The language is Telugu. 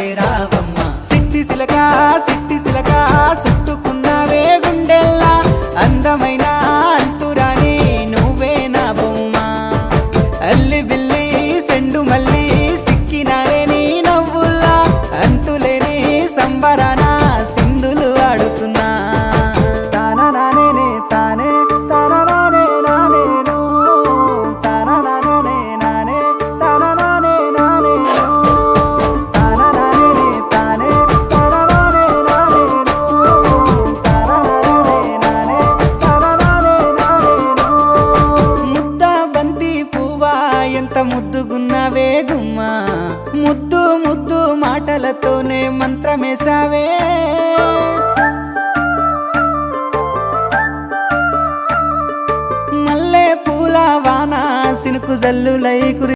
రావే రావమ్మ. సిట్టి సిలక గుండెల్లా. అందమైన అంతురాని నువ్వే నా బొమ్మ. అల్లి బిల్లి సెండు మల్లి ముద్దుగున్నవే గుమ్మ. ముద్దు ముద్దు మాటలతోనే మంత్రమేసావే మల్లె పూల వాన సినుకు జల్లులై కురి